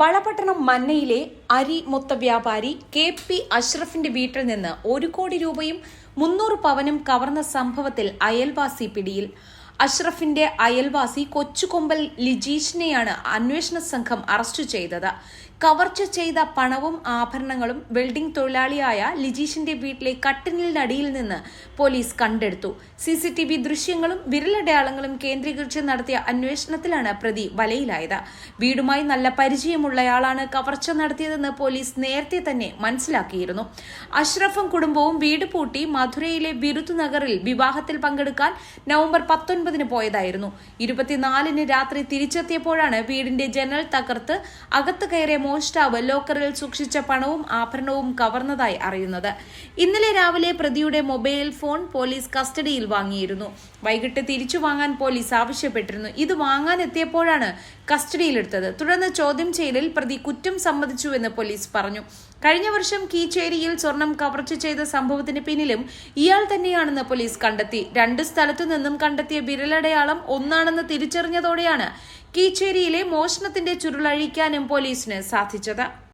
വളപട്ടണം മന്നയിലെ അരി മൊത്ത വ്യാപാരി കെ പി അഷ്റഫിന്റെ വീട്ടിൽ നിന്ന് ഒരു കോടി രൂപയും മുന്നൂറ് പവനും കവർന്ന സംഭവത്തിൽ അയൽവാസി പിടിയിൽ. അഷ്റഫിന്റെ അയൽവാസി കൊച്ചുകൊമ്പൽ ലിജീഷിനെയാണ് അന്വേഷണ സംഘം അറസ്റ്റ് ചെയ്തത്. കവർച്ച ചെയ്ത പണവും ആഭരണങ്ങളും വെൽഡിംഗ് തൊഴിലാളിയായ ലിജീഷിന്റെ വീട്ടിലെ കട്ടിലിനടിയിൽ നിന്ന് പോലീസ് കണ്ടെടുത്തു. സി സി ടി വി ദൃശ്യങ്ങളും വിരലടയാളങ്ങളും കേന്ദ്രീകരിച്ച് നടത്തിയ അന്വേഷണത്തിലാണ് പ്രതി വലയിലായത്. വീടുമായി നല്ല പരിചയമുള്ളയാളാണ് കവർച്ച നടത്തിയതെന്ന് പോലീസ് നേരത്തെ തന്നെ മനസ്സിലാക്കിയിരുന്നു. അഷ്റഫും കുടുംബവും വീട് പൂട്ടി മധുരയിലെ ബിരുദ് നഗറിൽ വിവാഹത്തിൽ പങ്കെടുക്കാൻ നവംബർ പത്തൊൻപതിന് പോയതായിരുന്നു. ഇരുപത്തിനാലിന് രാത്രി തിരിച്ചെത്തിയപ്പോഴാണ് വീടിന്റെ ജനൽ തകർത്ത് അകത്ത് കയറിയ മോഷ്ടാവ് ലോക്കറിൽ സൂക്ഷിച്ച പണവും ആഭരണവും കവർന്നതായി അറിയുന്നത്. ഇന്നലെ രാവിലെ പ്രതിയുടെ മൊബൈൽ ഫോൺ പോലീസ് കസ്റ്റഡിയിൽ വാങ്ങിയിരുന്നു. വൈകിട്ട് തിരിച്ചു വാങ്ങാൻ പോലീസ് ആവശ്യപ്പെട്ടിരുന്നു. ഇത് വാങ്ങാൻ എത്തിയപ്പോഴാണ് കസ്റ്റഡിയിലെടുത്തത്. തുടർന്ന് ചോദ്യം ചെയ്യലിൽ പ്രതി കുറ്റം സമ്മതിച്ചുവെന്ന് പോലീസ് പറഞ്ഞു. കഴിഞ്ഞ വർഷം കീച്ചേരിയിൽ സ്വർണം കവർച്ച ചെയ്ത സംഭവത്തിന് പിന്നിലും ഇയാൾ തന്നെയാണെന്ന് പോലീസ് കണ്ടെത്തി. രണ്ട് സ്ഥലത്തു നിന്നും കണ്ടെത്തിയ വിരലടയാളം ഒന്നാണെന്ന് തിരിച്ചറിഞ്ഞതോടെയാണ് കീച്ചേരിയിലെ മോഷണത്തിന്റെ ചുരുളഴിക്കാനും പോലീസിന് സാധിച്ചത്.